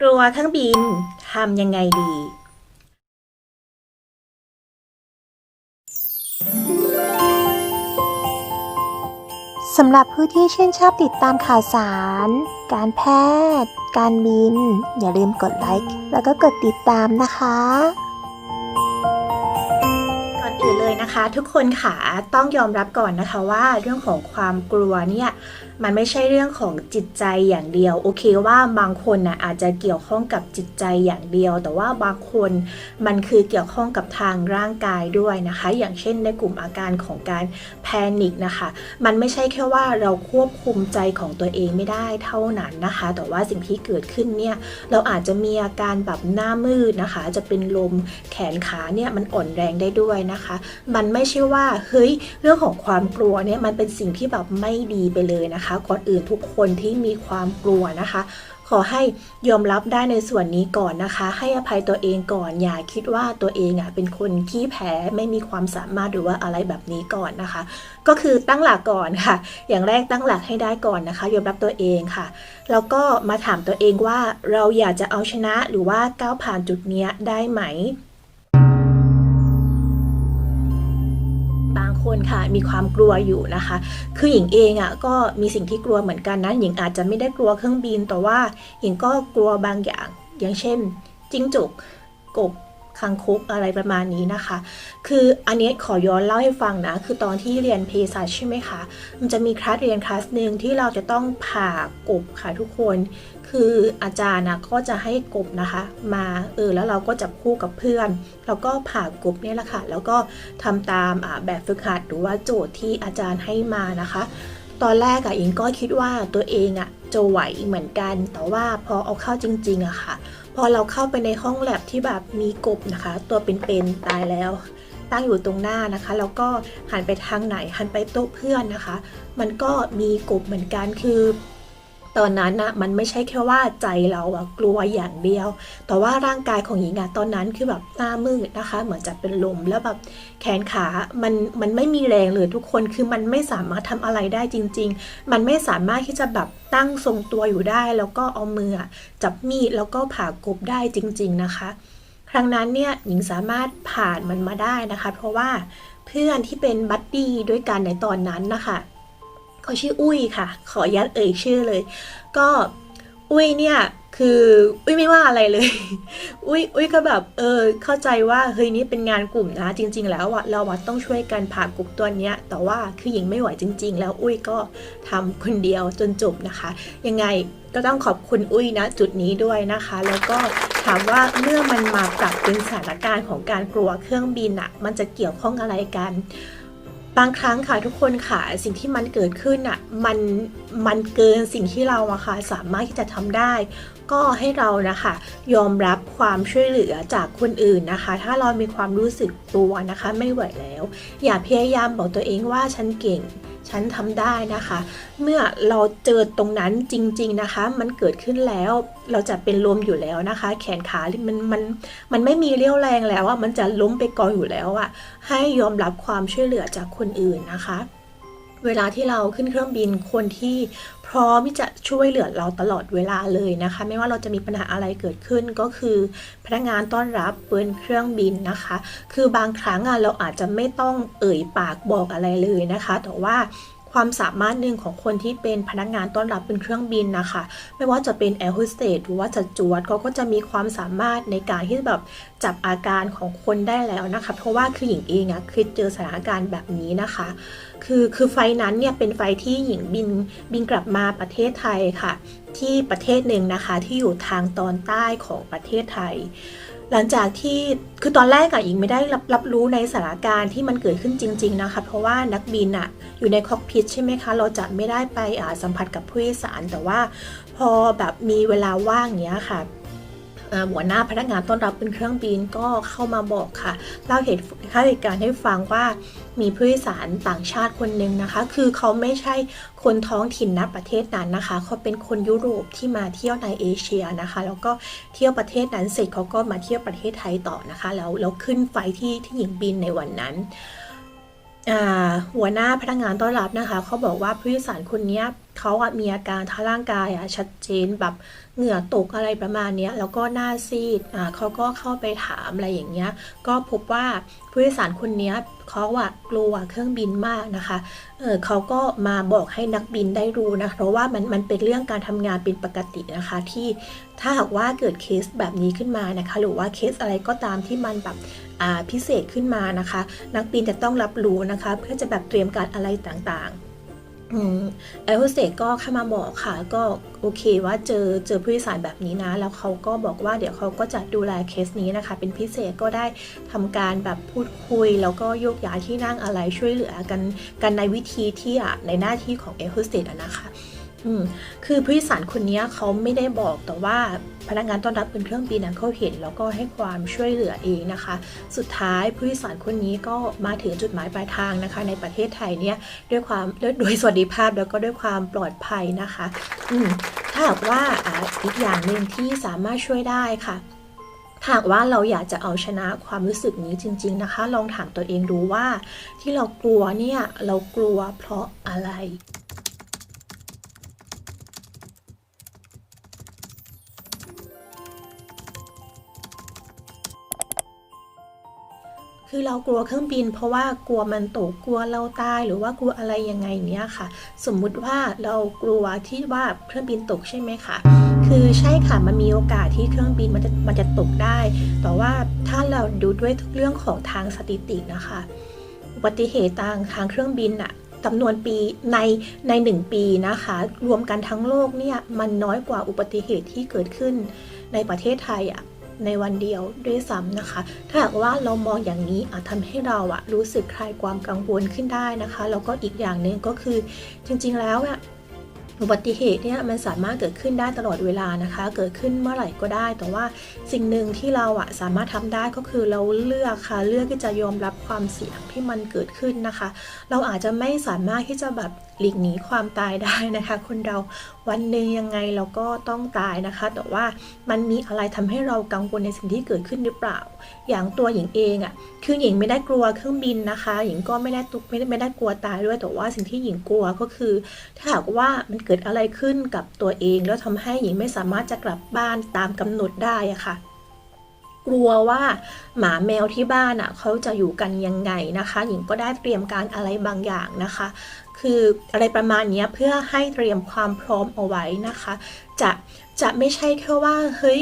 กลัวเครื่องบินทำยังไงดี สำหรับผู้ที่ชื่นชอบติดตามข่าวสาร การแพทย์ การบิน อย่าลืมกดไลค์แล้วก็กดติดตามนะคะ นะคะทุกคนค่ะต้องยอมรับก่อนนะคะว่าเรื่องของความกลัวเนี่ยมันไม่ใช่เรื่องของจิตใจอย่างเดียว โอเคว่าบางคนนะอาจจะเกี่ยวข้องกับจิตใจอย่างเดียว แต่ว่าบางคนมันคือเกี่ยวข้องกับทางร่างกายด้วยนะคะ อย่างเช่นในกลุ่มอาการของการแพนิคนะคะ มันไม่ใช่แค่ว่าเราควบคุมใจของตัวเองไม่ได้เท่านั้นนะคะ แต่ว่าสิ่งที่เกิดขึ้นเนี่ยเราอาจจะมีอาการแบบหน้ามืดนะคะ จะเป็นลมแขนขาเนี่ยมันอ่อนแรงได้ด้วยนะคะ มันไม่ใช่ว่าเฮ้ยเรื่องของความกลัวเนี่ยมันเป็นสิ่งที่แบบไม่ดีไปเลยนะคะ ก่อนอื่นทุกคนที่มีความกลัวนะคะ ขอให้ยอมรับได้ในส่วนนี้ก่อนนะคะ ให้อภัยตัวเองก่อนอย่าคิดว่าตัวเองอะเป็นคนขี้แพ้ไม่มีความสามารถหรือว่าอะไรแบบนี้ก่อนนะคะ ก็คือตั้งหลักก่อนค่ะ อย่างแรกตั้งหลักให้ได้ก่อนนะคะ ยอมรับตัวเองค่ะแล้วก็มาถามตัวเองว่าเราอยากจะเอาชนะหรือว่าก้าวผ่านจุดนี้ได้ไหม คนค่ะมีความกลัวอยู่นะคะ คือหญิงเองอะก็มีสิ่งที่กลัวเหมือนกันนะหญิงอาจจะไม่ได้กลัวเครื่องบินแต่ว่าหญิงก็กลัวบางอย่าง อย่างเช่น จิ้งจกกบ คังคกอะไรประมาณนี้นะคะ คืออันนี้ขอย้อนเล่าให้ฟังนะ คือตอนที่เรียนเภสัชใช่ไหมคะ มันจะมีคลาสเรียนคลาสหนึ่งที่เราจะต้องผ่ากบค่ะทุกคน คืออาจารย์นะก็จะให้กบนะคะ มาเออแล้วเราก็จับคู่กับเพื่อน แล้วก็ผ่ากบเนี่ยแหละค่ะ แล้วก็ทำตามแบบฝึกหัดหรือว่าโจทย์ที่อาจารย์ให้มานะคะตอนแรกอะอิงก็คิดว่าตัวเองอะจะไหวเหมือนกัน แต่ว่าพอเอาเข้าจริงๆอะค่ะ พอเราเข้าไปในห้องแลบที่แบบมีกบนะคะ ตัวเป็นๆตายแล้ว ตั้งอยู่ตรงหน้านะคะ แล้วก็หันไปทางไหนหันไปโต๊ะเพื่อนนะคะ มันก็มีกบเหมือนกันคือ ตอนนั้นนะมันไม่ใช่แค่ว่าใจเราอะกลัวอย่างเดียว แต่ว่าร่างกายของหญิงอะตอนนั้นคือแบบหน้ามืดนะคะ เหมือนจะเป็นลมแล้วแบบแขนขา มันมันไม่มีแรงเลยทุกคนคือมันไม่สามารถทำอะไรได้จริง ๆ มันไม่สามารถที่จะแบบตั้งทรงตัวอยู่ได้ แล้วก็เอามือจับมีดแล้วก็ผ่ากบได้จริง ๆนะคะ ครั้งนั้นเนี่ยหญิงสามารถผ่านมันมาได้นะคะ เพราะว่าเพื่อนที่เป็นบัดดี้ด้วยกันในตอนนั้นนะคะ เขาชื่ออุ้ยค่ะ ขออนุญาตเอ่ยชื่อเลย ก็อุ้ยเนี่ยคืออุ้ยไม่ว่าอะไรเลย อุ้ยอุ้ยก็แบบเออเข้าใจว่าเฮ้ยนี่เป็นงานกลุ่มนะจริง ๆ แล้วอะเราอะต้องช่วยกันผ่ากลุ่มตัวเนี้ย แต่ว่าคือหญิงไม่ไหวจริง ๆ แล้วอุ้ยก็ทำคนเดียวจนจบนะคะ ยังไงก็ต้องขอบคุณอุ้ยนะจุดนี้ด้วยนะคะ แล้วก็ถามว่าเมื่อมันมาปรับเป็นสถานการณ์ของการกลัวเครื่องบินอะมันจะเกี่ยวข้องอะไรกัน บางครั้งค่ะทุกคนค่ะสิ่งที่มันเกิดขึ้นอะมันมันเกินสิ่งที่เราอะค่ะสามารถที่จะทำได้ ก็ให้เรานะคะยอมรับความช่วยเหลือจากคนอื่นนะคะ ถ้าเรามีความรู้สึกตัวนะคะ ไม่ไหวแล้ว อย่าพยายามบอกตัวเองว่าฉันเก่ง ฉันทำได้นะคะ เมื่อเราเจอตรงนั้นจริง ๆนะคะ มันเกิดขึ้นแล้วเราจะเป็นลมอยู่แล้วนะคะ แขนขามันมันมันไม่มีเรี่ยวแรงแล้วอะมันจะล้มไปกองอยู่แล้วอะให้ยอมรับความช่วยเหลือจากคนอื่นนะคะ เวลาที่เราขึ้นเครื่องบินคนที่พร้อมที่จะช่วยเหลือเราตลอดเวลาเลยนะคะ ไม่ว่าเราจะมีปัญหาอะไรเกิดขึ้นก็คือ พนักงานต้อนรับบนเครื่องบินนะคะ คือบางครั้งเราอาจจะไม่ต้องเอ่ยปากบอกอะไรเลยนะคะ แต่ว่า ความสามารถหนึ่งของคนที่เป็นพนักงานต้อนรับบนเครื่องบินนะคะ ไม่ว่าจะเป็นแอร์โฮสเตสหรือว่าจะจวดเขาก็จะมีความสามารถในการที่แบบจับอาการของคนได้แล้วนะคะ เพราะว่าคือหญิงเองอะเคยเจอสถานการณ์แบบนี้นะคะ คือคือไฟนั้นเนี่ยเป็นไฟที่หญิงบินบินกลับมาประเทศไทยค่ะ ที่ประเทศหนึ่งนะคะที่อยู่ทางตอนใต้ของประเทศไทย หลังจากที่คือตอนแรกอะหญิงไม่ได้รับรับรู้ในสถานการณ์ที่มันเกิดขึ้นจริง ๆ นะคะ เพราะว่านักบินอะอยู่ในคอกพิทใช่ไหมคะ เราจะไม่ได้ไปอ่าสัมผัสกับผู้โดยสาร แต่ว่าพอแบบมีเวลาว่างเนี้ยค่ะ หัวหน้าพนักงานต้อนรับบนเครื่องบินก็เข้ามาบอกค่ะเล่าเหตุเหตุการณ์ให้ฟังว่ามีผู้โดยสารต่างชาติคนหนึ่งนะคะ คือเขาไม่ใช่คนท้องถิ่นณประเทศนั้นนะคะ เขาเป็นคนยุโรปที่มาเที่ยวในเอเชียนะคะ แล้วก็เที่ยวประเทศนั้นเสร็จเขาก็มาเที่ยวประเทศไทยต่อนะคะ แล้วแล้วขึ้นไฟที่ที่หญิงบินในวันนั้นหัวหน้าพนักงานต้อนรับนะคะ เขาบอกว่าผู้โดยสารคนนี้ เขาอะมีอาการทางร่างกายอะชัดเจนแบบเหงื่อตกอะไรประมาณนี้แล้วก็หน้าซีดอ่าเขาก็เข้าไปถามอะไรอย่างเงี้ย ก็พบว่าผู้โดยสารคนนี้เขาอะกลัวเครื่องบินมากนะคะเออเขาก็มาบอกให้นักบินได้รู้นะเพราะว่ามันมันเป็นเรื่องการทำงานเป็นปกตินะคะ ที่ถ้าหากว่าเกิดเคสแบบนี้ขึ้นมานะคะ หรือว่าเคสอะไรก็ตามที่มันแบบอ่าพิเศษขึ้นมานะคะ นักบินจะต้องรับรู้นะคะ เพื่อจะแบบเตรียมการอะไรต่างๆ แอร์โฮสเตสก็เข้ามาบอกค่ะ ก็โอเคว่าเจอเจอผู้โดยสารแบบนี้นะ แล้วเขาก็บอกว่าเดี๋ยวเขาก็จะดูแลเคสนี้นะคะ เป็นพิเศษก็ได้ทำการแบบพูดคุย แล้วก็โยกย้ายที่นั่งอะไรช่วยเหลือกันกันในวิธีที่อะในหน้าที่ของแอร์โฮสเตสนะคะ อืมคือผู้โดยสารคนนี้เขาไม่ได้บอกแต่ว่าพนักงานต้อนรับบนเครื่องบินนะเขาเห็นแล้วก็ให้ความช่วยเหลือเองนะคะ สุดท้ายผู้โดยสารคนนี้ก็มาถึงจุดหมายปลายทางนะคะ ในประเทศไทยเนี่ยด้วยความด้วยด้วยสวัสดิภาพแล้วก็ด้วยความปลอดภัยนะคะอืมถ้าหากว่าออีกอย่างหนึ่งที่สามารถช่วยได้ค่ะหากว่าเราอยากจะเอาชนะความรู้สึกนี้จริง ๆนะคะ ลองถามตัวเองดูว่า ที่เรากลัวเนี่ยเรากลัวเพราะอะไร คือเรากลัวเครื่องบิน เพราะว่ากลัวมันตกกลัวเราตายหรือว่ากลัวอะไรยังไงเนี้ยค่ะ สมมุติว่าเรากลัวที่ว่าเครื่องบินตกใช่ไหมคะคือใช่ค่ะมันมีโอกาสที่เครื่องบินมันจะมันจะตกได้ แต่ว่าถ้าเราดูด้วยเรื่องของทางสถิตินะคะ อุบัติเหตุทางทางเครื่องบินอะจำนวนปีในในหนึ่งปีนะคะ รวมกันทั้งโลกเนี่ยมันน้อยกว่าอุบัติเหตุที่เกิดขึ้นในประเทศไทยอะ ในวันเดียวด้วยซ้ำนะคะ ถ้าหากว่าเรามองอย่างนี้อาจทำให้เราอะรู้สึกคลายความกังวลขึ้นได้นะคะแล้วก็อีกอย่างหนึ่งก็คือจริงๆแล้วอะอุบัติเหตุเนี่ยมันสามารถเกิดขึ้นได้ตลอดเวลานะคะ เกิดขึ้นเมื่อไหร่ก็ได้ แต่ว่าสิ่งหนึ่งที่เราอะสามารถทำได้ก็คือเราเลือกค่ะเลือกที่จะยอมรับความเสี่ยงที่มันเกิดขึ้นนะคะ เราอาจจะไม่สามารถที่จะแบบ หลีกหนีความตายได้นะคะ คนเราวันหนึ่งยังไงเราก็ต้องตายนะคะ แต่ว่ามันมีอะไรทำให้เรากังวลในสิ่งที่เกิดขึ้นหรือเปล่า อย่างตัวหญิงเองอะ่ะคือหญิงไม่ได้กลัวเครื่องบินนะคะ หญิงก็ไม่ได้ตุกไม่ได้ไม่ได้กลัวตายด้วย แต่ว่าสิ่งที่หญิงกลัวก็คือ ถ้าหากว่ามันเกิดอะไรขึ้นกับตัวเอง แล้วทำให้หญิงไม่สามารถจะกลับบ้านตามกำหนดได้อะค่ะ กลัวว่าหมาแมวที่บ้านอะเขาจะอยู่กันยังไงนะคะ หญิงก็ได้เตรียมการอะไรบางอย่างนะคะ คืออะไรประมาณนี้เพื่อให้เตรียมความพร้อมเอาไว้นะคะ จะจะไม่ใช่แค่ว่าเฮ้ย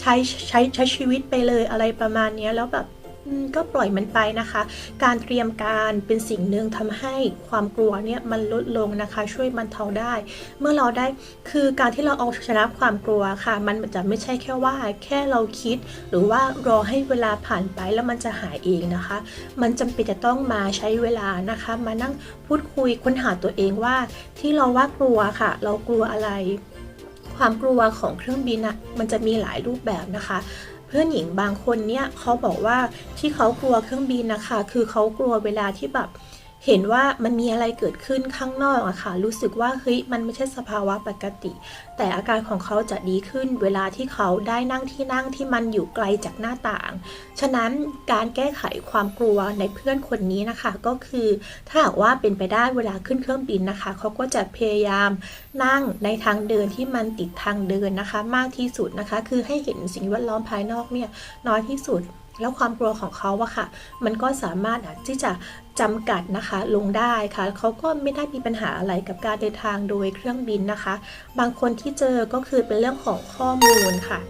ใช้ใช้ใช้ชีวิตไปเลยอะไรประมาณนี้แล้วแบบ ก็ปล่อยมันไปนะคะ การเตรียมการเป็นสิ่งหนึ่งทำให้ความกลัวเนี่ยมันลดลงนะคะ ช่วยบรรเทาได้ เมื่อเราได้คือการที่เราเอาชนะความกลัวค่ะ มันจะไม่ใช่แค่ว่า แค่เราคิด หรือว่ารอให้เวลาผ่านไปแล้วมันจะหายเองนะคะ มันจำเป็นจะต้องมาใช้เวลานะคะ มานั่งพูดคุยค้นหาตัวเองว่า ที่เราว่ากลัวค่ะ เรากลัวอะไรความกลัวของเครื่องบินอะมันจะมีหลายรูปแบบนะคะ พื่อนหญิงบางคนเนี่ยเขาบอกว่าที่เขากลัวเครื่องบินนะคะ คือเขากลัวเวลาที่แบบ เห็นว่ามันมีอะไรเกิดขึ้นข้างนอกอะค่ะ รู้สึกว่าเฮ้ยมันไม่ใช่สภาวะปกติ แต่อาการของเขาจะดีขึ้นเวลาที่เขาได้นั่งที่นั่งที่มันอยู่ไกลจากหน้าต่าง ฉะนั้นการแก้ไขความกลัวในเพื่อนคนนี้นะคะ ก็คือถ้าหากว่าเป็นไปได้เวลาขึ้นเครื่องบินนะคะ เขาก็จะพยายามนั่งในทางเดินที่มันติดทางเดินนะคะ มากที่สุดนะคะ คือให้เห็นสิ่งแวดล้อมภายนอกเนี่ยน้อยที่สุด แล้วความกลัวของเขาอะค่ะ มันก็สามารถอะที่จะจำกัดนะคะลงได้ค่ะเขาก็ไม่ได้มีปัญหาอะไรกับการเดินทางโดยเครื่องบินนะคะ บางคนที่เจอก็คือเป็นเรื่องของข้อมูลค่ะ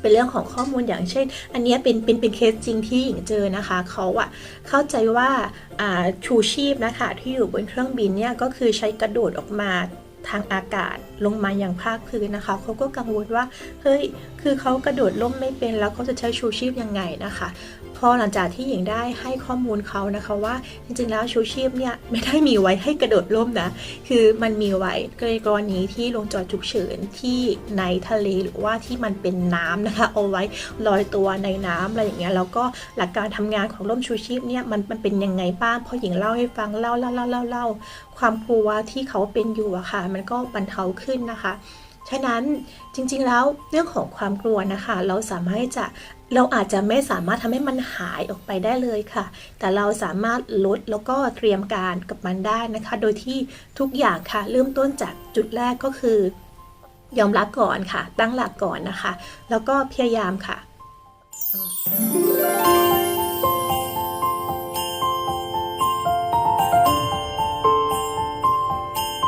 เป็นเรื่องของข้อมูลอย่างเช่น อันนี้เป็นเป็นเป็นเคสจริงที่หญิงเจอนะคะเขาอะเข้าใจว่าชูชีพนะคะที่อยู่บนเครื่องบินเนี่ยก็คือใช้กระโดดออกมา ทางอากาศลงมาอย่างภาคพื้นนะคะเขาก็กังวลว่าเฮ้ยคือเขากระโดดล่มไม่เป็นแล้วเขาจะใช้ชูชีพยังไงนะคะ พอหลังจากที่หญิงได้ให้ข้อมูลเขานะคะว่าจริงๆแล้วชูชีพเนี่ยไม่ได้มีไว้ให้กระโดดร่มนะ คือมันมีไว้ในกรณีที่ลงจอดฉุกเฉินที่ในทะเลหรือว่าที่มันเป็นน้ำนะคะ เอาไว้ลอยตัวในน้ำอะไรอย่างเงี้ยแล้วก็หลักการทำงานของร่มชูชีพเนี่ยมันมันเป็นยังไงบ้างพอหญิงเล่าให้ฟังเล่าเล่าเล่าเล่าเล่าความกลัวที่เขาเป็นอยู่อะค่ะ มันก็บรรเทาขึ้นนะคะ ฉะนั้นจริงๆแล้วเรื่องของความกลัวนะคะ เราสามารถจะเราอาจจะไม่สามารถทำให้มันหายออกไปได้เลยค่ะ แต่เราสามารถลดแล้วก็เตรียมการกับมันได้นะคะ โดยที่ทุกอย่างค่ะ เริ่มต้นจากจุดแรกก็คือ ยอมรับก่อนค่ะ ตั้งหลักก่อนนะคะ แล้วก็พยายามค่ะ